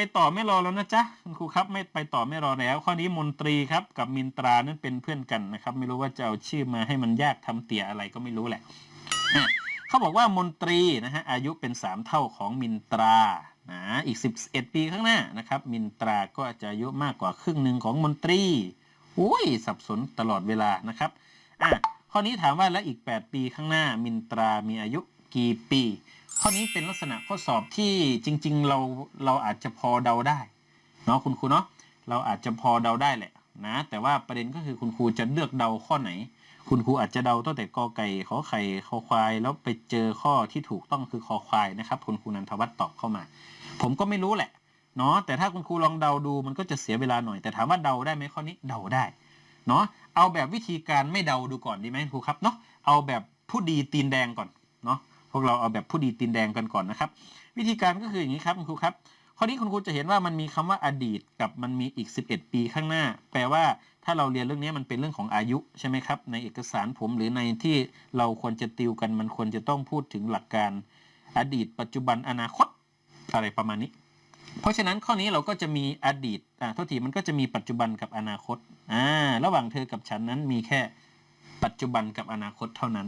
ไปต่อไม่รอแล้วนะจ๊ะคุณครูครับไม่ไปต่อไม่รอแล้ว ข้อนี้มนตรีครับกับมินตรานั้นเป็นเพื่อนกันนะครับ ไม่รู้ว่าจะเอาชื่อมาให้มันยากทำเตี่ยอะไรก็ไม่รู้แหละอะเขาบอกว่ามนตรีนะฮะอายุเป็น 3 เท่าของมินตรานะอีก 11 ปีข้างหน้านะครับ มินตราก็จะอายุมากกว่าครึ่งหนึ่งของมนตรีอุ้ยสับสนตลอดเวลานะครับอะข้อนี้ถามว่าแล้วอีก 8 ปีข้างหน้า มินตรามีอายุกี่ปี ข้อนี้เป็นลักษณะข้อสอบที่จริง ๆ เราเราอาจจะพอเดาได้เนาะคุณครูเนาะเราอาจจะพอเดาได้แหละนะแต่ว่าประเด็นก็คือคุณครูจะเลือกเดาข้อไหน คุณครูอาจจะเดาตั้งแต่กอไก่ขอไข่คอควาย แล้วไปเจอข้อที่ถูกต้องคือคอควายนะครับ คุณครูนันทวัฒน์ตอบเข้ามา ผมก็ไม่รู้แหละเนาะแต่ถ้าคุณครูลองเดาดูมันก็จะเสียเวลาหน่อย แต่ถามว่าเดาได้ไหมข้อนี้เดาได้เนาะเอาแบบวิธีการไม่เดาดูก่อนดีไหมครูครับเนาะเอาแบบผู้ดีตีนแดงก่อนเนาะ พวกเราเอาแบบผู้ดีตีนแดงกันก่อนนะครับ วิธีการก็คืออย่างนี้ครับคุณครูครับข้อนี้คุณครูจะเห็นว่ามันมีคำว่าอดีตกับมันมีอีก 11 ปีข้างหน้า แปลว่าถ้าเราเรียนเรื่องนี้มันเป็นเรื่องของอายุใช่ไหมครับ ในเอกสารผมหรือในที่เราควรจะติวกันมันควรจะต้องพูดถึงหลักการ อดีต ปัจจุบันอนาคตอะไรประมาณนี้ เพราะฉะนั้นข้อนี้เราก็จะมีอดีตอ่าทษทีมันก็จะมีปัจจุบันกับอนาคตอ่าระหว่างเธอกับฉันนั้นมีแค่ปัจจุบันกับอนาคตเท่านั้น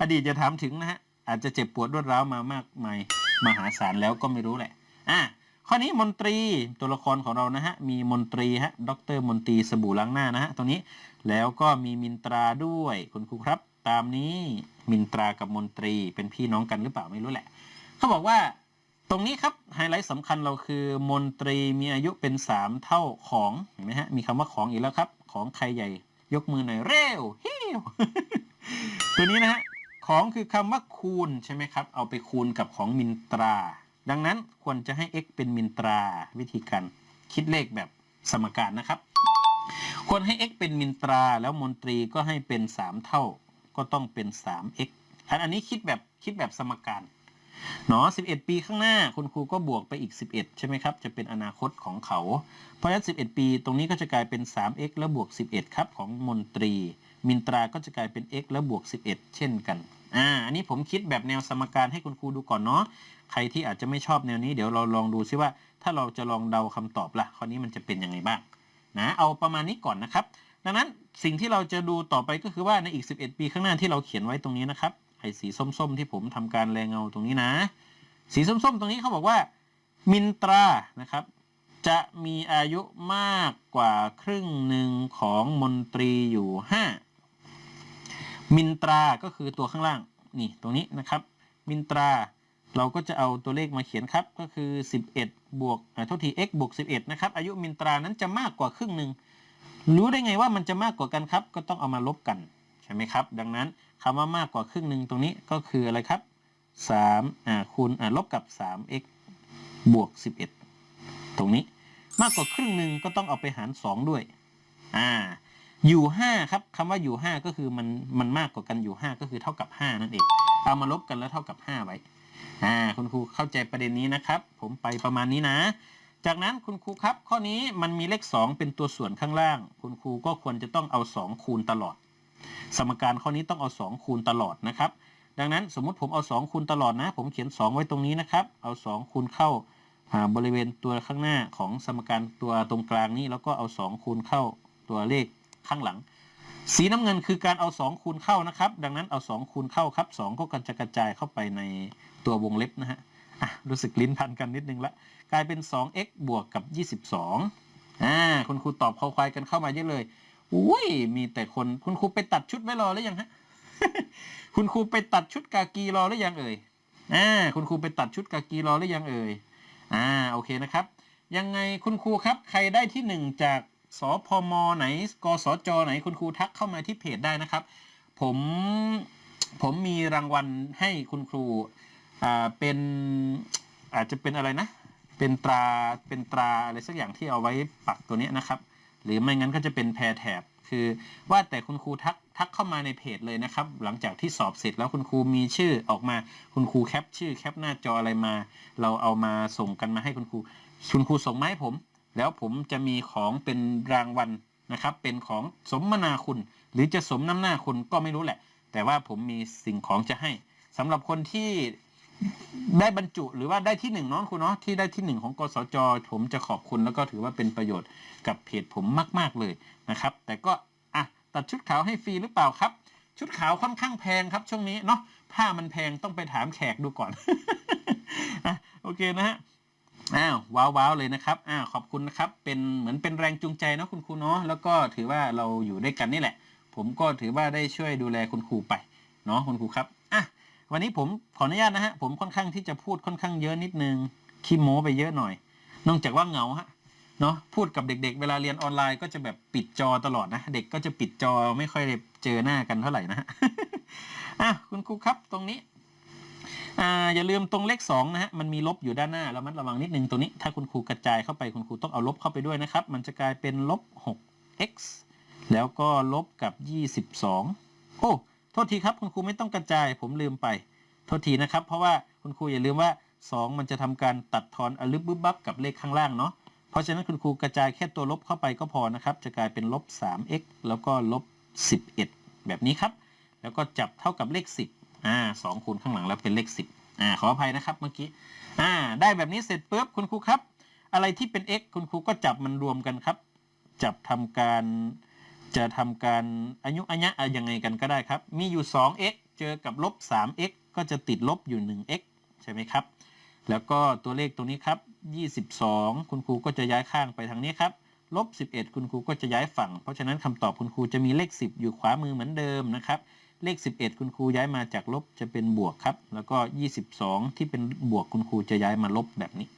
อดีตจะถามถึงนะฮะ อาจจะเจ็บปวดรวดร้าวมามากมายมหาศาลแล้วก็ไม่รู้แหละ อะข้อนี้มนตรีตัวละครของเรานะฮะ มีมนตรีฮะดรมนตรีสบู่ล้างหน้านะฮะตรงนี้แล้วก็มีมินตราด้วยคุณครูครับ ตามนี้มินตรากับมนตรีเป็นพี่น้องกันหรือเปล่าไม่รู้แหละ เขาบอกว่าตรงนี้ครับไฮไลท์สำคัญเราคือ มนตรีมีอายุเป็น 3 เท่าของเห็นไหมฮะมีคำว่าของอีกแล้วครับ ของใครใหญ่ ยกมือหน่อยเร็วฮิว ตัวนี้นะฮะของคือคำว่าคูณใช่ไหมครับ เอาไปคูณกับของมินตรา ดังนั้นควรจะให้ x เป็นมินตรา วิธีการคิดเลขแบบสมการนะครับ ควรให้ x เป็นมินตราแล้วมนตรีก็ให้เป็น 3 เท่า ก็ต้องเป็น 3x อันอันนี้คิดแบบคิดแบบสมการเนาะ11 ปีข้างหน้าคุณครูก็บวกไปอีก 11 ใช่ไหมครับ จะเป็นอนาคตของเขา เพราะฉะนั้น 11 ปีตรงนี้ก็จะกลายเป็น 3x แล้วบวก 11 ครับของมนตรี มินตราก็จะกลายเป็น x แล้วบวก 11 เช่นกัน อ่า อันนี้ผมคิดแบบแนวสมการให้คุณครูดูก่อนเนาะ ใครที่อาจจะไม่ชอบแนวนี้เดี๋ยวเราลองดูซิว่า ถ้าเราจะลองเดาคำตอบละข้อนี้มันจะเป็นยังไงบ้าง นะ เอาประมาณนี้ก่อนนะครับ ดังนั้นสิ่งที่เราจะดูต่อไปก็คือว่าในอีก 11 ปีข้างหน้าที่เราเขียนไว้ตรงนี้นะครับ ไอ้สีส้มๆ ที่ผมทำการแรงเงาตรงนี้นะ สีส้มๆ ตรงนี้เขาบอกว่า มินตรา นะครับจะมีอายุมากกว่าครึ่งหนึ่งของมนตรีอยู่ 5 มินตราก็คือตัวข้างล่างนี่ตรงนี้นะครับ มินตราเราก็จะเอาตัวเลขมาเขียนครับ ก็คือ 11 บวกอ่าที x บวก 11 นะครับ อายุมินตรานั้นจะมากกว่าครึ่งหนึ่ง รู้ได้ไงว่ามันจะมากกว่ากันครับ ก็ต้องเอามาลบกัน ใช่ไหมครับ ดังนั้นคำว่ามากกว่าครึ่งหนึ่งตรงนี้ก็คืออะไรครับ3อ่าคูณอ่าลบกับ 3x บวก 11 ตรงนี้ มากกว่าครึ่งหนึ่งก็ต้องเอาไปหาร 2 ด้วย อ่า อยู่5ครับคำว่าอยู่ 5 ก็คือมันมันมากกว่ากันอยู่ 5 ก็คือเท่ากับ 5 นั่นเองเอามาลบกันแล้วเท่ากับ 5 ไว้อ่าคุณครูเข้าใจประเด็นนี้นะครับ ผมไปประมาณนี้นะ จากนั้นคุณครูครับ ข้อนี้มันมีเลข 2 เป็นตัวส่วนข้างล่าง คุณครูก็ควรจะต้องเอา 2 คูณตลอด สมการข้อนี้ต้องเอา 2 คูณตลอดนะครับ ดังนั้นสมมุติผมเอา 2 คูณตลอดนะ ผมเขียน 2 ไว้ตรงนี้นะครับ เอา 2 คูณเข้าอ่าบริเวณตัวข้างหน้าของสมการตัวตรงกลางนี้แล้วก็เอา 2 คูณเข้าตัวเลข ข้างหลัง สีน้ำเงินคือการเอา 2 คูณเข้านะครับ ดังนั้นเอา 2 คูณเข้าครับ 2 ก็จะกระจายเข้าไปในตัววงเล็บนะฮะอะรู้สึกลิ้นพันกันนิดนึงละ กลายเป็น 2x บวกกับ 22อ่าคุณครูตอบคอควายกันเข้ามาเยอะเลยอุ้ยมีแต่คนคุณครูไปตัดชุดไว้รอหรือยังฮะคุณครูไปตัดชุดกากีรอหรือยังเอ่ยอ่าคุณครูไปตัดชุดกากีรอหรือยังเอ่ยอ่าโอเคนะครับ ยังไงคุณครูครับ ใครได้ที่หนึ่งจาก สพมไหน กสจไหนคุณครูทักเข้ามาที่เพจได้นะครับ ผมผมมีรางวัลให้คุณครูอ่าเป็นอาจจะเป็นอะไรนะ เป็นตราเป็นตราอะไรสักอย่างที่เอาไว้ปักตัวเนี้ยนะครับ หรือไม่งั้นก็จะเป็นแพรแถบคือว่าแต่คุณครูทักทักเข้ามาในเพจเลยนะครับ หลังจากที่สอบเสร็จแล้วคุณครูมีชื่อออกมา คุณครูแคปชื่อแคปหน้าจออะไรมา เราเอามาส่งกันมาให้คุณครู คุณครูส่งมาให้ผม แล้วผมจะมีของเป็นรางวัลนะครับ เป็นของสมนาคุณ หรือจะสมน้ำหน้าคุณก็ไม่รู้แหละ แต่ว่าผมมีสิ่งของจะให้สำหรับคนที่ได้บรรจุหรือว่าได้ที่หนึ่งเนาะครูเนาะที่ได้ที่หนึ่งของกสจ ผมจะขอบคุณแล้วก็ถือว่าเป็นประโยชน์กับเพจผมมาก ๆเลยนะครับ แต่ก็อะตัดชุดขาวให้ฟรีหรือเปล่าครับ ชุดขาวค่อนข้างแพงครับช่วงนี้เนาะผ้ามันแพงต้องไปถามแขกดูก่อนอะโอเคนะฮะ อ้าวว้าวเลยนะครับอ้าวขอบคุณนะครับ เป็นเหมือนเป็นแรงจูงใจเนาะคุณครูเนาะแล้วก็ถือว่าเราอยู่ด้วยกันนี่แหละ ผมก็ถือว่าได้ช่วยดูแลคุณครูไปเนาะคุณครูครับอะวันนี้ผมขออนุญาตนะฮะผมค่อนข้างที่จะพูดค่อนข้างเยอะนิดนึงขี้โม้ไปเยอะหน่อย นอกจากว่าเหงาฮะเนาะพูดกับเด็ก ๆ เวลาเรียนออนไลน์ก็จะแบบปิดจอตลอดนะ เด็กก็จะปิดจอไม่ค่อยได้เจอหน้ากันเท่าไหร่นะฮะอะคุณครูครับตรงนี้ อ่าอย่าลืมตรงเลข2นะฮะมันมีลบอยู่ด้านหน้าระมัดระวังนิดนึงตรงนี้ ถ้าคุณครูกระจายเข้าไปคุณครูต้องเอาลบเข้าไปด้วยนะครับ มันจะกลายเป็นลบ 6x แล้วก็ลบกับ 22 โอ้โทษทีครับคุณครูไม่ต้องกระจายผมลืมไป โทษทีนะครับ เพราะว่าคุณครูอย่าลืมว่า 2 มันจะทำการตัดทอนอลึบบึบบับกับเลขข้างล่างเนาะเพราะฉะนั้นคุณครูกระจายแค่ตัวลบเข้าไปก็พอนะครับ จะกลายเป็นลบ 3x แล้วก็ลบ 11 แบบนี้ครับ แล้วก็จับเท่ากับเลข 10 อ่าสองคูณข้างหลังแล้วเป็นเลข10อ่าขออภัยนะครับเมื่อกี้อ่าได้แบบนี้เสร็จปุ๊บคุณครูครับ อะไรที่เป็น x คุณครูก็จับมันรวมกันครับ จับทำการจะทำการอายุอัญะอะยังไงกันก็ได้ครับ มีอยู่ 2x เจอกับลบ 3x ก็จะติดลบอยู่ 1x ใช่ไหมครับ แล้วก็ตัวเลขตรงนี้ครับ 22 คุณครูก็จะย้ายข้างไปทางนี้ครับลบ 11 คุณครูก็จะย้ายฝั่ง เพราะฉะนั้นคำตอบคุณครูจะมีเลข 10 อยู่ขวามือเหมือนเดิมนะครับ เลข 11 คุณครูย้ายมาจากลบจะเป็นบวกครับ แล้วก็ 22 ที่เป็นบวกคุณครูจะย้ายมาลบแบบนี้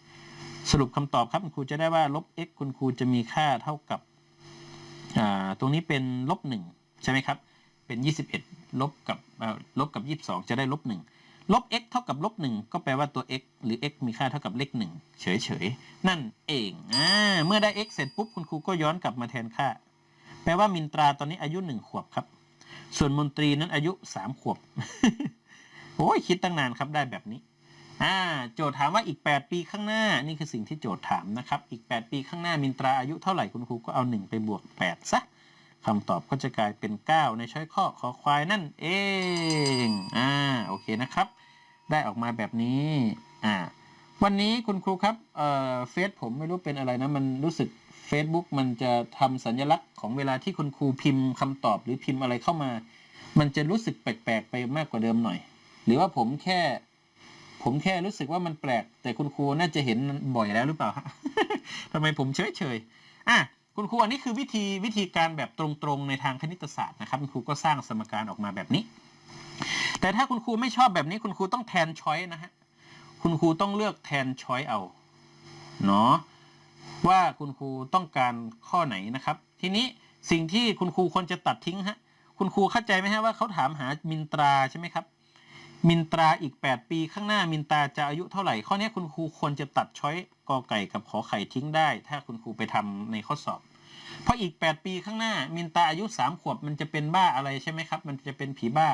สรุปคำตอบครับคุณครูจะได้ว่าลบ x คุณครูจะมีค่าเท่ากับตรงนี้เป็นลบ1ใช่ไหมครับ เป็น 21 ลบกับเอ่อลบกับ 22 จะได้ลบ1ลบ x เท่ากับลบ1ก็แปลว่าตัว x หรือ x มีค่าเท่ากับเลข1เฉยๆ นั่นเองอ่าเมื่อได้ x เสร็จปุ๊บคุณครูก็ย้อนกลับมาแทนค่า แปลว่ามินตราตอนนี้อายุ 1 ขวบครับ ส่วนมนตรีนั้นอายุ3ขวบโอ้ยคิดตั้งนานครับได้แบบนี้อ่าโจทย์ถามว่าอีก 8 ปีข้างหน้านี่คือสิ่งที่โจทย์ถามนะครับ อีก 8 ปีข้างหน้ามินตราอายุเท่าไหร่คุณครูก็เอา 1 ไปบวก 8 ซะคำตอบก็จะกลายเป็น 9 ในช้อยข้อขอควายนั่นเองอ่าโอเคนะครับ ได้ออกมาแบบนี้อ่าวันนี้คุณครูครับเอ่อเฟซผมไม่รู้เป็นอะไรนะ มันรู้สึก Facebook มันจะทำสัญลักษณ์ของเวลาที่คุณครูพิมพ์คำตอบหรือพิมพ์อะไรเข้ามา มันจะรู้สึกแปลกๆไปมากกว่าเดิมหน่อย หรือว่าผมแค่ ผมแค่รู้สึกว่ามันแปลก แต่คุณครูน่าจะเห็นบ่อยแล้วหรือเปล่าฮะทำไมผมเฉยเฉยๆอะคุณครูอันนี้คือวิธีวิธีการแบบตรงๆในทางคณิตศาสตร์นะครับคุณครูก็สร้างสมการออกมาแบบนี้ แต่ถ้าคุณครูไม่ชอบแบบนี้คุณครูต้องแทนช้อยนะฮะคุณครูต้องเลือกแทนช้อยเอาเนาะ ว่าคุณครูต้องการข้อไหนนะครับ ทีนี้สิ่งที่คุณครูควรจะตัดทิ้งฮะคุณครูเข้าใจไหมฮะว่าเขาถามหามินตราใช่ไหมครับ มินตราอีก 8 ปีข้างหน้ามินตราจะอายุเท่าไหร่ข้อนี้คุณครูควรจะตัดช้อยกอไก่กับขอไข่ทิ้งได้ ถ้าคุณครูไปทำในข้อสอบ เพราะอีก 8 ปีข้างหน้า มินตราอายุ 3 ขวบมันจะเป็นบ้าอะไรใช่ไหมครับ มันจะเป็นผีบ้า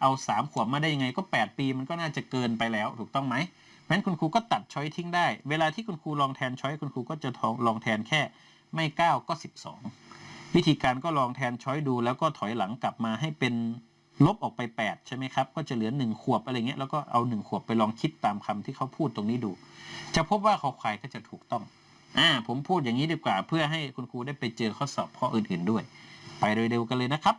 เอา 3 ขวบมาได้ยังไงก็ 8 ปีมันก็น่าจะเกินไปแล้วถูกต้องไหม งั้นคุณครูก็ตัดช้อยทิ้งได้ เวลาที่คุณครูลองแทนช้อยคุณครูก็จะลองแทนแค่ไม่ 9 ก็ 12 วิธีการก็ลองแทนช้อยดู แล้วก็ถอยหลังกลับมาให้เป็นลบออกไป 8 ใช่ไหมครับ ก็จะเหลือ 1 ขวบอะไรเงี้ยแล้วก็เอา 1 ขวบไปลองคิดตามคำที่เขาพูดตรงนี้ดู จะพบว่าขอควายก็จะถูกต้องอ่าผมพูดอย่างนี้ดีกว่า เพื่อให้คุณครูได้ไปเจอข้อสอบข้ออื่นๆด้วย ไปเร็วๆกันเลยนะครับ